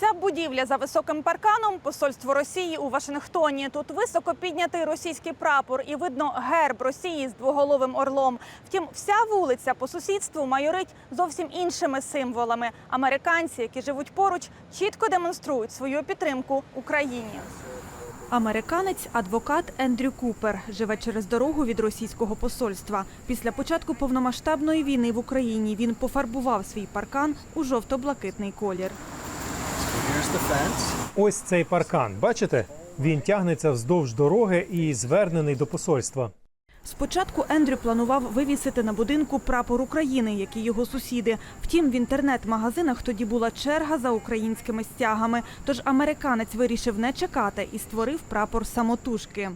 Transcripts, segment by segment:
Ця будівля за високим парканом посольство Росії у Вашингтоні. Тут високо піднятий російський прапор і видно герб Росії з двоголовим орлом. Втім, вся вулиця по сусідству майорить зовсім іншими символами. Американці, які живуть поруч, чітко демонструють свою підтримку Україні. Американець, адвокат Ендрю Купер, живе через дорогу від російського посольства. Після початку повномасштабної війни в Україні він пофарбував свій паркан у жовто-блакитний колір. Ось цей паркан. Бачите? Він тягнеться вздовж дороги і звернений до посольства. Спочатку Ендрю планував вивісити на будинку прапор України, як і його сусіди. Втім, в інтернет-магазинах тоді була черга за українськими стягами. Тож американець вирішив не чекати і створив прапор самотужки.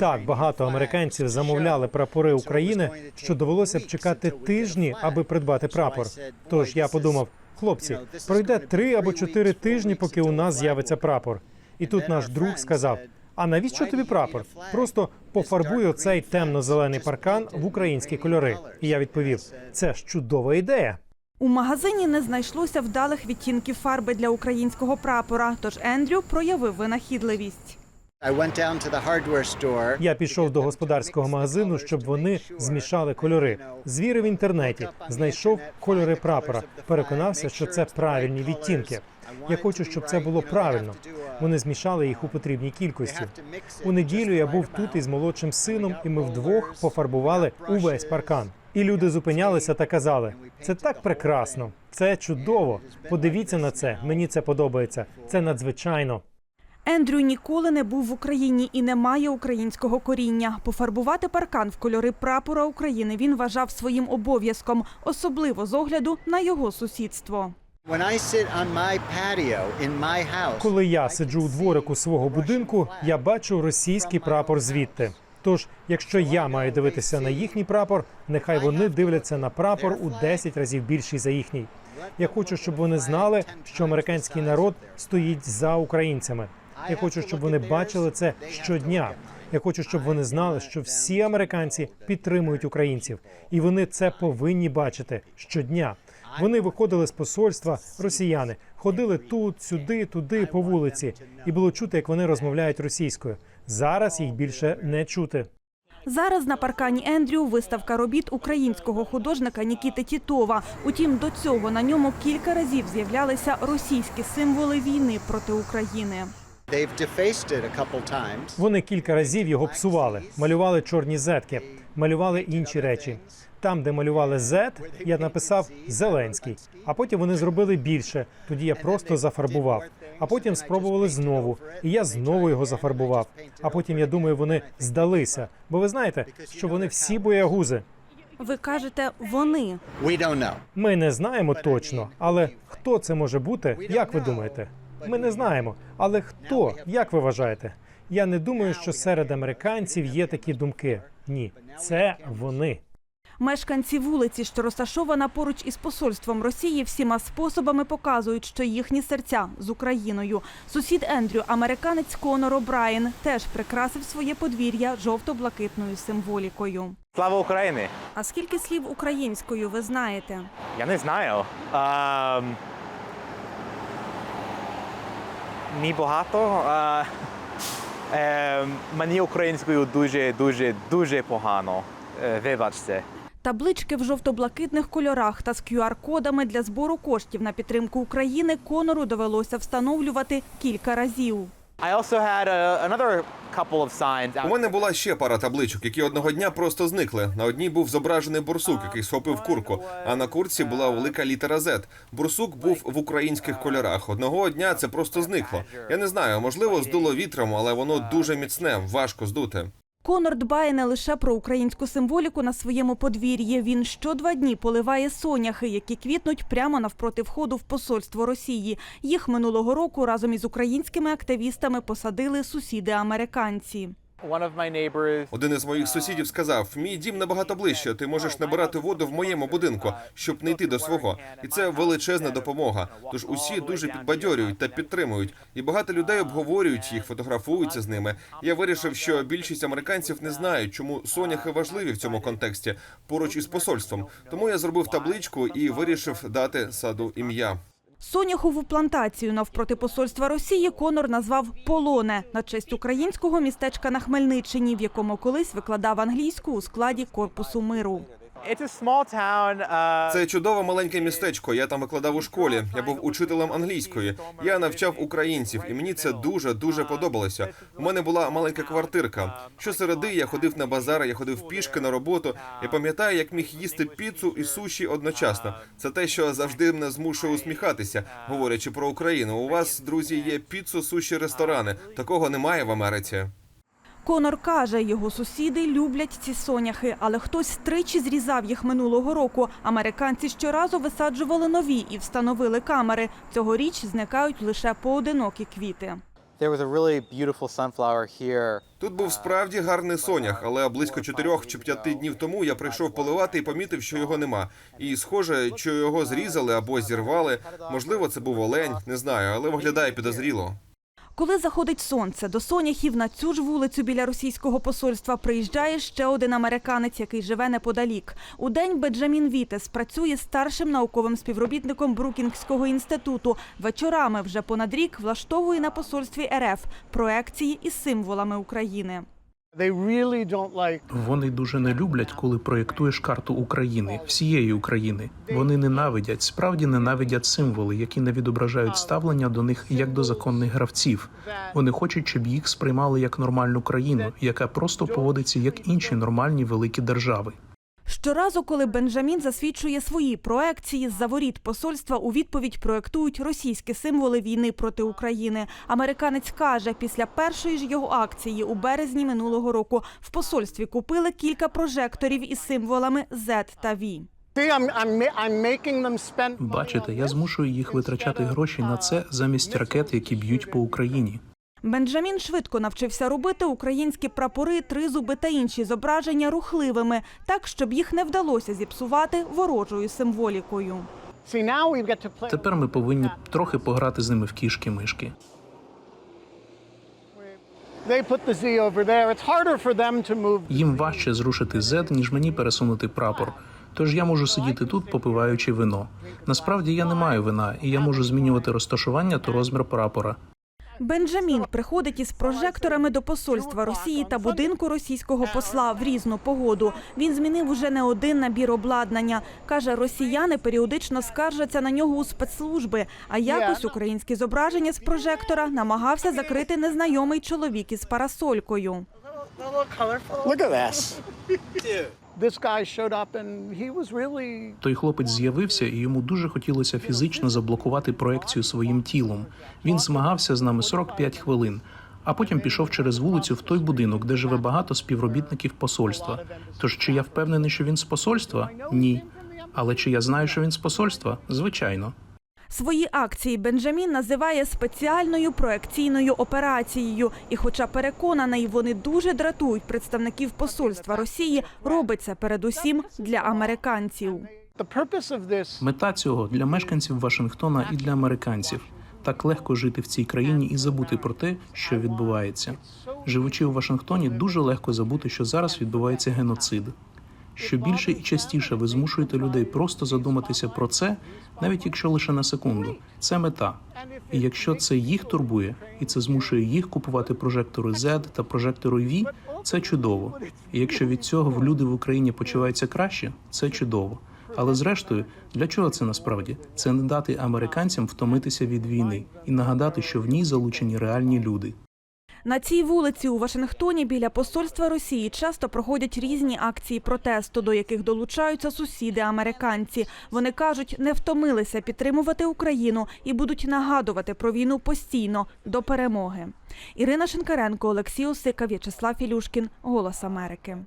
Так багато американців замовляли прапори України, що довелося б чекати тижні, аби придбати прапор. Тож я подумав, хлопці, пройде три або чотири тижні, поки у нас з'явиться прапор. І тут наш друг сказав: А навіщо тобі прапор? Просто пофарбуй оцей темно-зелений паркан в українські кольори. І я відповів: це ж чудова ідея. У магазині не знайшлося вдалих відтінків фарби для українського прапора. Тож Ендрю проявив винахідливість. Я пішов до господарського магазину, щоб вони змішали кольори. Звірив в інтернеті, знайшов кольори прапора, переконався, що це правильні відтінки. Я хочу, щоб це було правильно. Вони змішали їх у потрібній кількості. У неділю я був тут із молодшим сином, і ми вдвох пофарбували увесь паркан. І люди зупинялися та казали: це так прекрасно, це чудово. Подивіться на це. Мені це подобається. Це надзвичайно. Ендрю ніколи не був в Україні і не має українського коріння. Пофарбувати паркан в кольори прапора України він вважав своїм обов'язком, особливо з огляду на його сусідство. Коли я сиджу у дворику свого будинку, я бачу російський прапор звідти. Тож, якщо я маю дивитися на їхній прапор, нехай вони дивляться на прапор у 10 разів більший за їхній. Я хочу, щоб вони знали, що американський народ стоїть за українцями. Я хочу, щоб вони бачили це щодня. Я хочу, щоб вони знали, що всі американці підтримують українців, і вони це повинні бачити щодня. Вони виходили з посольства, росіяни, ходили тут, сюди, туди, по вулиці, і було чути, як вони розмовляють російською. Зараз їх більше не чути. Зараз на паркані Ендрю виставка робіт українського художника Нікіти Тітова. Утім, до цього на ньому кілька разів з'являлися російські символи війни проти України. They've defaced it a couple times. Вони кілька разів його псували, малювали чорні зетки, малювали інші речі. Там, де малювали зет, я написав Зеленський. А потім вони зробили більше. Тоді я просто зафарбував. А потім спробували знову, і я знову його зафарбував. А потім я думаю, вони здалися. Бо ви знаєте, що вони всі боягузи. Ви кажете вони. Ми не знаємо точно, але хто це може бути? Як ви думаєте? Ми не знаємо. Але хто? Як ви вважаєте? Я не думаю, що серед американців є такі думки. Ні, це вони. Мешканці вулиці, що розташована поруч із посольством Росії, всіма способами показують, що їхні серця з Україною. Сусід Ендрю, американець Конор О'Брайен, теж прикрасив своє подвір'я жовто-блакитною символікою. Слава Україні! А скільки слів українською ви знаєте? Я не знаю. Ем... Ні багато. Е... Ем... Мені українською дуже, дуже, дуже погано. Е, Вибачте. Таблички в жовто-блакитних кольорах та з QR-кодами для збору коштів на підтримку України Конору довелося встановлювати кілька разів. У мене була ще пара табличок, які одного дня просто зникли. На одній був зображений бурсук, який схопив курку. А на курці була велика літера Z. Бурсук був в українських кольорах. Одного дня це просто зникло. Я не знаю, можливо, здуло вітром, але воно дуже міцне, важко здути. Конор дбає не лише про українську символіку на своєму подвір'ї. Він що два дні поливає соняхи, які квітнуть прямо навпроти входу в посольство Росії. Їх минулого року разом із українськими активістами посадили сусіди-американці. Один із моїх сусідів сказав: мій дім набагато ближче. Ти можеш набирати воду в моєму будинку, щоб не йти до свого. І це величезна допомога. Тож усі дуже підбадьорюють та підтримують. І багато людей обговорюють їх, фотографуються з ними. Я вирішив, що більшість американців не знають, чому соняхи важливі в цьому контексті поруч із посольством. Тому я зробив табличку і вирішив дати саду ім'я. Соняхову плантацію навпроти посольства Росії Конор назвав Полоне на честь українського містечка на Хмельниччині, в якому колись викладав англійську у складі корпусу миру. Uh, Це чудове маленьке містечко. Я там викладав у школі. Я був учителем англійської. Я навчав українців, і мені це дуже дуже подобалося. У мене була маленька квартирка. Щосереди я ходив на базари, я ходив пішки на роботу. Я пам'ятаю, як міг їсти піцу і суші одночасно. Це те, що завжди мене змушує усміхатися, говорячи про Україну. У вас, друзі, є піцу, суші, ресторани. Такого немає в Америці. Конор каже, його сусіди люблять ці соняхи, але хтось тричі зрізав їх минулого року. Американці щоразу висаджували нові і встановили камери. Цьогоріч зникають лише поодинокі квіти. Тут був справді гарний сонях, але близько чотирьох чи п'яти днів тому я прийшов поливати і помітив, що його нема. І схоже, що його зрізали або зірвали. Можливо, це був олень, не знаю, але виглядає підозріло. Коли заходить сонце, до соняхів на цю ж вулицю біля російського посольства приїжджає ще один американець, який живе неподалік. У день Беджамін Вітес працює старшим науковим співробітником Брукінгського інституту. Вечорами вже понад рік влаштовує на посольстві РФ проекції із символами України. Вони дуже не люблять, коли проєктуєш карту України, всієї України. Вони ненавидять, справді ненавидять символи, які не відображають ставлення до них як до законних гравців. Вони хочуть, щоб їх сприймали як нормальну країну, яка просто поводиться як інші нормальні великі держави. Щоразу, коли Бенджамін засвідчує свої проекції з-за воріт посольства, у відповідь проектують російські символи війни проти України. Американець каже, після першої ж його акції у березні минулого року в посольстві купили кілька прожекторів із символами Z та V. Бачите, я змушую їх витрачати гроші на це замість ракет, які б'ють по Україні. Бенджамін швидко навчився робити українські прапори, тризуби та інші зображення рухливими, так щоб їх не вдалося зіпсувати ворожою символікою. Тепер ми повинні трохи пограти з ними в кішки-мишки. Їм важче зрушити Z, ніж мені пересунути прапор. Тож я можу сидіти тут, попиваючи вино. Насправді я не маю вина, і я можу змінювати розташування та розмір прапора. Бенджамін приходить із прожекторами до посольства Росії та будинку російського посла в різну погоду. Він змінив уже не один набір обладнання. Каже, росіяни періодично скаржаться на нього у спецслужби. А якось українське зображення з прожектора намагався закрити незнайомий чоловік із парасолькою. Той хлопець з'явився, і йому дуже хотілося фізично заблокувати проекцію своїм тілом. Він змагався з нами 45 хвилин, а потім пішов через вулицю в той будинок, де живе багато співробітників посольства. Тож чи я впевнений, що він з посольства? Ні. Але чи я знаю, що він з посольства? Звичайно. Свої акції Бенджамін називає спеціальною проекційною операцією. І, хоча переконаний, вони дуже дратують представників посольства Росії, робить це передусім для американців. Мета цього для мешканців Вашингтона і для американців. Так легко жити в цій країні і забути про те, що відбувається. Живучи у Вашингтоні, дуже легко забути, що зараз відбувається геноцид. Що більше і частіше ви змушуєте людей просто задуматися про це, навіть якщо лише на секунду. Це мета. І якщо це їх турбує, і це змушує їх купувати прожектори Z та прожектори V, це чудово. І якщо від цього люди в Україні почуваються краще, це чудово. Але зрештою, для чого це насправді? Це не дати американцям втомитися від війни і нагадати, що в ній залучені реальні люди. На цій вулиці у Вашингтоні біля посольства Росії часто проходять різні акції протесту, до яких долучаються сусіди американці. Вони кажуть, не втомилися підтримувати Україну і будуть нагадувати про війну постійно до перемоги. Ірина Шинкаренко, Олексій Осика, В'ячеслав Ілюшкін, Голос Америки.